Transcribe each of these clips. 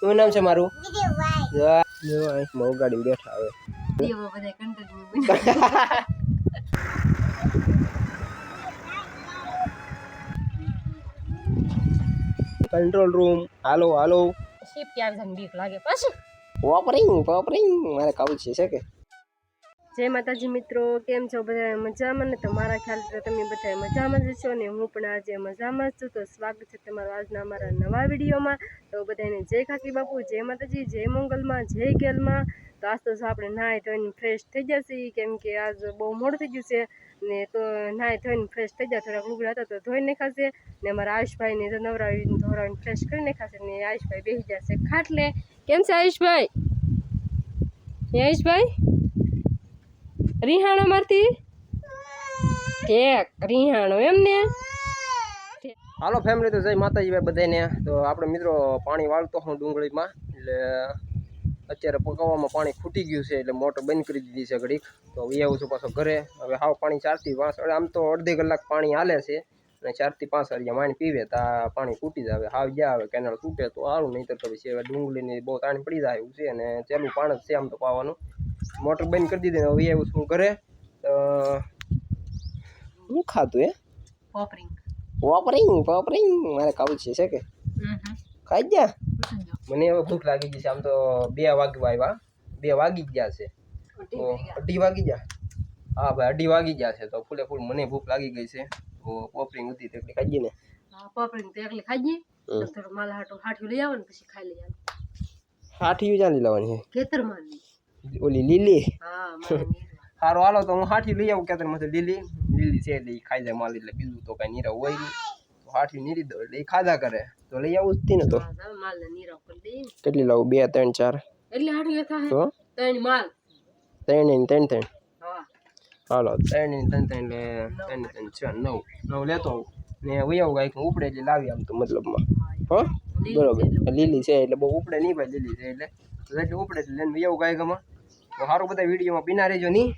શું નામ છે મારું? જો ગાડી બેઠા હવે. વીડિયો બધા continue control room hello hello. Ship ક્યાં જાય બીક લાગે પછી? પોપરિંગ પોપરિંગ મારે કાવું છે છે કે? જય માતાજી મિત્રો, કેમ છો? બધા મજામાં? ને તમારા ખ્યાલથી તો તમે બધા મજામાં જ છો ને હું પણ આજે મજામાં જ છું. તો સ્વાગત છે તમારું આજના અમારા નવા વિડીયોમાં. તો બધાને જય ખાકી બાપુ, જય માતાજી, જય મંગલમાં, જય ગેલમાં તો આજ તો આપણે નાહી ધોઈને ફ્રેશ થઈ જશે કેમ કે આજ બહુ મોડું થઈ ગયું છે. ને તો નાહી ધોઈને ફ્રેશ થઈ જાય થોડાક લુગડા હતા તો ધોઈને નાખાશે ને અમારા આયુષભાઈને તો નવરાવીને ધોરાવીને ફ્રેશ કરીને ખાશે ને આયુષભાઈ બેસી જશે ખાટલે. કેમ છે આયુષભાઈ? આયુષભાઈ? રિહાણો મારતી? ઠેક રિહાણો એમ ને? હાલો ફેમિલી તો જય માતાજી બધાને. તો આપણે મિત્રો પાણી વાળતો હું ડુંગળીમાં. એટલે અત્યારે પકાવવામાં પાણી ખૂટી ગયું છે, એટલે મોટર બંધ કરી દીધી છે ઘડીક. તો હવે આવું છું પાછો ઘરે. હવે હાવ પાણી ચારથી પાંચ આમ તો અડધી કલાક પાણી હાલે છે. અને ચારથી પાંચ વાગ્યા માણી પીવે, તો પાણી ખૂટી જાય હાવ જ્યાં આવે, કેનાલ તૂટે તો સારું નહીં તો પછી ડુંગળીની બહુ તાણી પડી જાય એવું છે. અને ચાલુ પાણી જ છે આમ તો પાવાનું. મોટર બંધ કરી દીધી ને હવે આવું છું ઘરે તો શું ખાતું હે પોપરિંગ પોપરિંગ પોપરિંગ મારે ખાવું છે છે કે ખાઈ જ જા મને હવે ભૂખ લાગી ગઈ છે આમ તો બે વાગવા આવ્યા બે વાગી જ ગયા છે તો અઢી વાગી ગયા હા ભાઈ અઢી વાગી ગયા છે તો ફૂલે ફૂલ મને ભૂખ લાગી ગઈ છે તો પોપરિંગ હતી તો એટલી ખાઈ ને પોપરિંગ તો એકલી ખાઈ હમ. થોડું માલ હાટું હાઠિયું લઈ આવે ને પછી ખાઈ લઈ આવે હાઠી ચાલી લાવવાની ખેતરમાં જ. છે ઓલી લીલી? નીરવા. સારું હાલો તો હું હાઠી લઈ આવું કેતરમાંથી લીલી? લીલી છે એટલે ખાઈ જાય માલ એટલે બીજું તો કઈ નીરા હોય નહીં. તો હાઠી નીરી દો એટલે એ ખાધા કરે. તો લઈ આવું જ ને તો. નીરવ. કેટલી લાવું? બે ત્રણ ચાર. એટલે હાથી તો? ત્રણ માલ. ત્રણ ને ત્રણ ત્રણ. હાલો ત્રણ ને ત્રણ ત્રણ એટલે ત્રણ ત્રણ છ નવ. નવ લેતો આવું. ને વૈયાવું કાંઈક ઉપડે એટલે લાવી આમ તો મતલબમાં. હો? લીલી બરોબર. છે. લીલી છે એટલે બહુ ઉપડે નહીં ભાઈ લીલી છે એટલે. એટલે ઉપડે એટલે લઈને એવું કાંઈક આમાં તો સારું બધા વિડીયોમાં બિના રહેજો નહીં.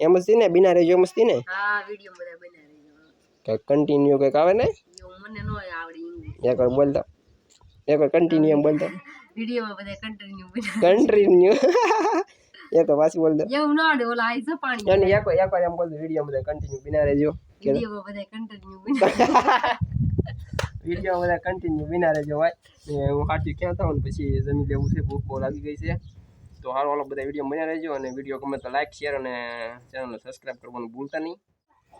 એમ જ ને? બિના રહેજો એમ જ ને? કન્ટિન્યુ કંઈક આવે ને એવું મને ન આવડે ઇંગ્લિશ એક વાર બોલતા. એક વાર કન્ટિન્યુ એમ બોલતા કન્ટિન્યુ એક પાછી બોલતા એવું ના આવડે ઓલા આઈ પાણી અને એક એક એમ બોલ વીડિયો બધા કન્ટિન્યુ બિના રહેજો. બધા કન્ટિન્યુ બનાવી વીડિયો બધા કન્ટિન્યુ વિના રહેજો ભાઈ. હું હાથી ક્યાં થાઉં ને પછી જમી લેવું છે ભૂખ બહુ લાગી ગઈ છે. તો હારો હાલો બધા વીડિયો બન્યા રહેજો અને વીડિયો ગમે તો લાઈક શેર અને ચેનલને સબસ્ક્રાઈબ કરવાનું ભૂલતા નહીં.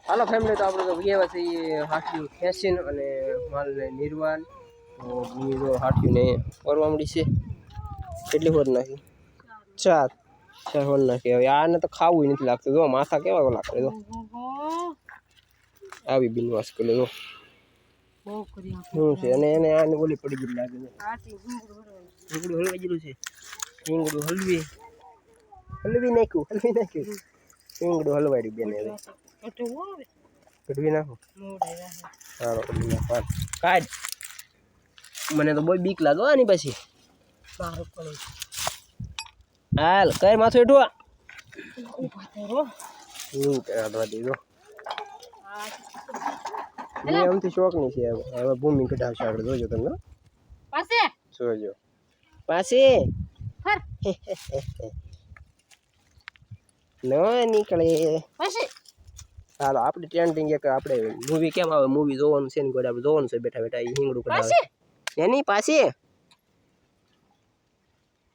હાલો ફેમિલી તો આપણે તો ગયા છીએ હાથિયું ખેંચીને અને માલને નિર્વાણ. તો ભૂમિ જો હાથિયુંને પરવા મળી છે. કેટલી હોર નાખી? ચાર. ચાર હોર નાખી. હવે આને તો ખાવું નથી લાગતું. જો માથા કેવા કરે જો. આવી બિનવાસ કરે જો. કર્યું શું છે? અને એને આને ઓલી પડી ગઈ લાગે. રીંગણું હલવાઈ ગયેલું છે. રીંગણું હલવી હલવી નાખ્યું હલવી નાખ્યું. રીંગણું હલવાઈ બેન હવે. કઢવી નાખો. સારો કઢવી નાખો. કાઢ. મને તો બહુ બીક લાગે આની પછી. હાલ કઈ માથું એઠું ઊભા થઈ રહો. એવું કે હાલવા દેજો. આ મને આમથી શોખ નહીં છે હવે હવે ભૂમિ કઢાવશે આગળ જોજો તમે હો. પાસે જોજો પાસે ફર ન નીકળે પાસે હાલો આપણે ટ્રેન્ડિંગ એક આપણે મૂવી કેમ આવે મૂવી જોવાનું છે ને ગોડા આપણે જોવાનું છે બેઠા બેઠા એ હિંગડું કઢાવે પાસે એની પાસે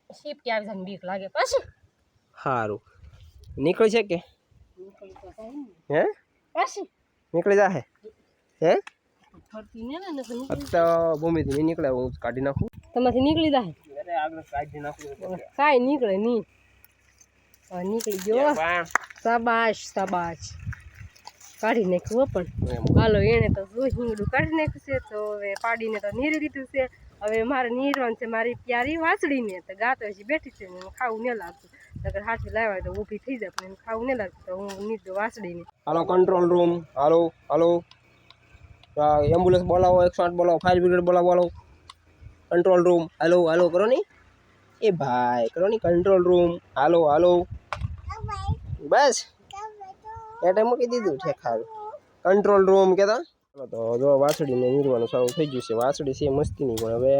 શીપ ક્યાં જાય બીક લાગે પાસે સારું નીકળી છે કે નીકળી તો જાય ને. હે પાસે નીકળી જાહે હે? ફરતી ને ને નકર નીકળી તો ભૂમિથી નહીં નીકળે હું કાઢી નાખું. તમારાથી નીકળી જાય? કાંઈ નીકળે નહીં. નીકળી ગયો. સાબાશ સાબાશ કાઢી નાખ્યું પણ. હાલો એને તો હિંગડું કાઢી નાખ્યું છે તો હવે પાડીને તો નીરી દીધું છે. હવે મારે નીરવાનું છે મારી પ્યારી વાસળીને. તો ગાતો હજી બેઠી છે ને ખાવું ન લાગતું. નકર હાથી લાવ્યા તો ઊભી થઈ જાય પણ ખાવું ન લાગતું. તો હું નીરદો વાસળીને. Hello control room hello hello. Ambulance બોલાવો એકસો આઠ બોલાવો ફાયર બ્રિગેડ બોલાવો કંટ્રોલ રૂમ હાલો હાલો કરો નહીં એ ભાઈ કરો નહીં કંટ્રોલ રૂમ હાલો હાલો. બસ. એટલે મૂકી દીધું છે ખાલી કંટ્રોલ રૂમ કેતા. ચાલો તો જો વાસળીને નીરવાનું સારું થઈ ગયું છે. વાસળી છે મસ્તીની પણ હવે.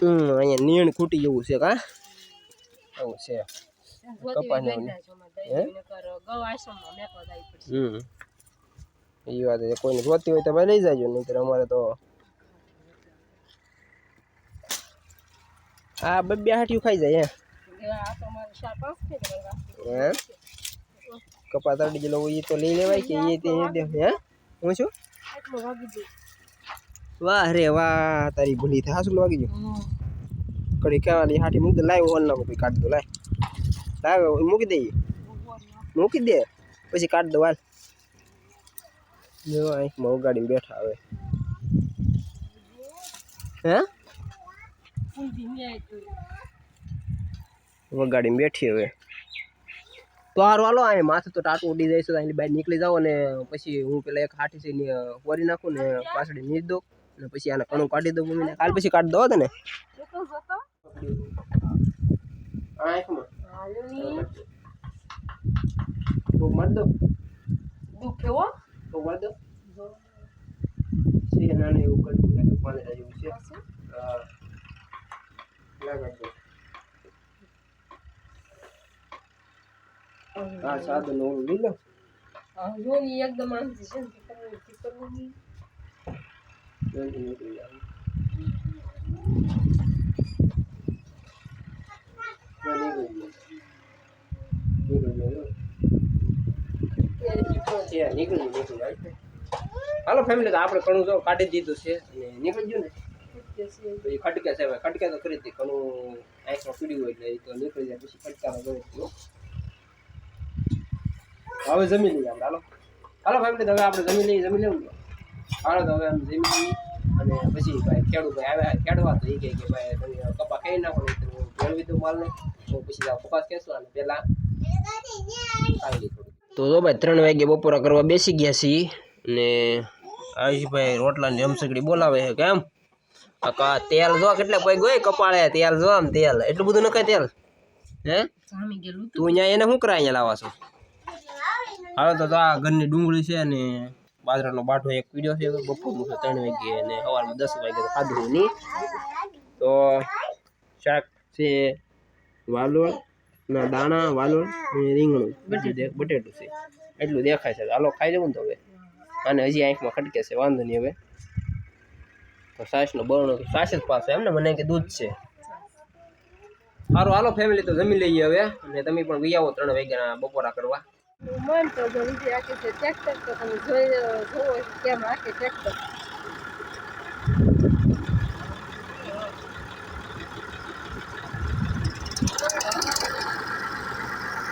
હમ અહીંયા નીણ ખૂટી જેવું છે કા? આવું છે. પડશે હમ. એ વાત છે, કોઈને જોતી હોય તો ભાઈ લઈ જાજો નહીં અમારે તો આ બે હાટીયું ખાઈ જાય. હે? કપા તરડી ગયેલો એ તો લઈ લેવાય કે એ તે હે? હું ગયું. વાહ રે વાહ, તારી ભૂલી થાય. હાસું વાગી ગયું કડી કહેવાની હાટી મૂકી દે લાવ ઓન ના કાઢ દો, લાય. લાવ, મૂકી દઈએ મૂકી દે. પછી કાઢ દો, હાલ. જો આંખમાં ઉગાડીને બેઠા હવે હે વગાડીને બેઠી હવે તો હારું હાલો અહીં માથે તો ટાટું ઉડી જાય છે તો અહીંની બહાર નીકળી જાઓ ને પછી હું પેલા એક હાથી છે ને વરી નાખું ને પાછળ નીચ દઉં અને પછી આને કણું કાઢી દઉં મમ્મીને કાલ પછી કાઢી દો તને. આંખમાં ની. દુખે હો. મારી દો છે નાનું એવું કરતું લાગે પાંદડા જેવું છે. હા લાગે હા. સાદું ઓલું લઈ લો. હા, જો ની એકદમ આંધી છે ને કરવું તે કરવું નહીં. જલ્દી નીકળી જાવ ના, નીકળી ગયો. નીકળી ગયો, જો. છે, નીકળી ગયો, નીકળી ગયો. હાલો ફેમિલી તો આપણે કણું જો કાઢી દીધું છે અને નીકળી ગયું ને. ખટકે છે ખટકે તો કરી હતી કણું આંખમાં પીડ્યું હોય એટલે તો નીકળી જાય. પછી ખટકામાં હવે જમી લઈએ આપણે. હાલો. હાલો ફેમિલી હવે આપણે જમી લઈએ જમી લેવું હાલો તો હવે આમ જમી લઈએ. અને પછી ભાઈ ખેડૂત ભાઈ આવ્યા. ખેડવા તો એ કહે કે ભાઈ તમે કપા ખાઈ નાખો નહીં તો હું ભેળવી દઉં માલને. તો પછી કપાસ ખેંચવા અને પહેલા ખાઈ થોડું તો જો ભાઈ ત્રણ વાગે બપોરા કરવા બેસી ગયા છીએ ને આયુષભાઈ રોટલાની રમસકડી બોલાવે છે કેમ? કાકા તેલ જો કેટલા કોઈ ગોય કપાળે તેલ જો આમ તેલ. એટલું બધું નખાય તેલ? હે? તું અહીંયા એને શું કરાય અહીંયા લાવા છો? હાલો તો તો આ ઘરની ડુંગળી છે ને બાજરાનો બાટો એક પીડ્યો છે બપોરનું છે ત્રણ વાગે અને સવારમાં દસ વાગે તો ખાધું નહીં તો શાક છે વાલોળ ના દાણા વાલોળ રીંગણું. બીજું બટેટું છે. એટલું દેખાય છે. હાલો ખાઈ લેવું ને તો હવે. અને હજી આંખમાં ખટકે છે વાંધો નહીં હવે. તો સાસનો બરણો સાસ જ પાસે. એમ ને મને કે દૂધ છે. સારું હાલો ફેમિલી તો જમી લઈએ હવે. અને તમે પણ ગયા આવો ત્રણ વાગ્યાના બપોરા કરવા. મન તો જો રાખે છે ટ્રેક્ટર તો તમે જોઈ જોવો કેમ રાખે ટ્રેક્ટર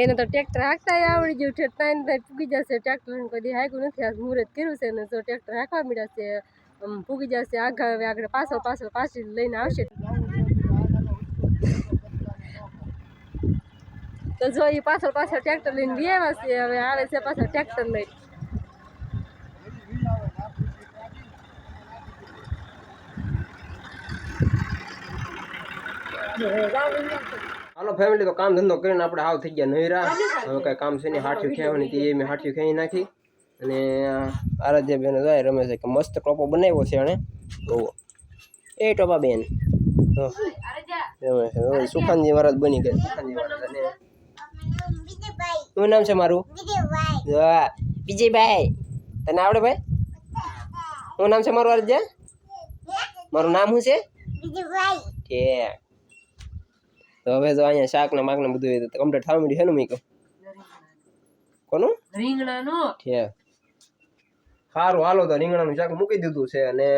એને તો ટ્રેક્ટર હાંકતા આવડી ગયું છે, ત્રણ થાય પૂગી જશે ટ્રેક્ટર કદી હાંક્યું નથી, આજ મુહૂર્ત કર્યું છે ને, જો ટ્રેક્ટર હાંકવા મળ્યા છે પૂગી જશે, આગળ, હવે આગળ પાછો પાછો, પાછી લઈને આવશે. તો જો એ પાછળ પાછળ ટ્રેક્ટર લઈને વ્યાવા છે, હવે આવે છે પાછળ ટ્રેક્ટર લઈને. હાલો ફેમિલી તો કામ ધંધો કરીને આપણે હાવ થઈ ગયા નહીં નહીરા હવે કઈ કામ છે નહીં હાઠિયું ખેવાની હતી એ મેં હાઠિયું ખેઈ નાખી. અને આરાધ્ય બેન જાય રમે છે કે મસ્ત ટોપો બનાવ્યો છે એણે. જોવો એ ટોપા બેન. રમે છે સુખાનજી મહારાજ બની ગયા. સુખાનજી મહારાજ અને શું નામ છે મારું? વિજયભાઈ. તને આવડે ભાઈ? શું નામ છે મારું આરાધ્ય? મારું નામ શું છે? ઠીક. તો હવે જો અહીંયા શાક ને માક ને બધું કમ્પ્લીટ થવા મળ્યું છે ને મીકો કોનું? રીંગણાનો. ઠીક સારું હાલો તો રીંગણાનું શાક મૂકી દીધું છે અને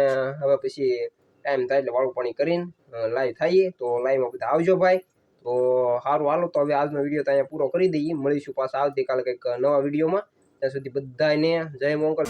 હવે પછી ટાઈમ થાય એટલે વાળું પાણી કરીને લાઈવ થઈએ તો લાઈવમાં બધા આવજો ભાઈ. તો સારું હાલો તો હવે આજનો વીડિયો તો અહીંયા પૂરો કરી દઈએ. મળીશું પાછા આવતીકાલે કંઈક નવા વિડીયોમાં. ત્યાં સુધી બધાને જય મોંગલ.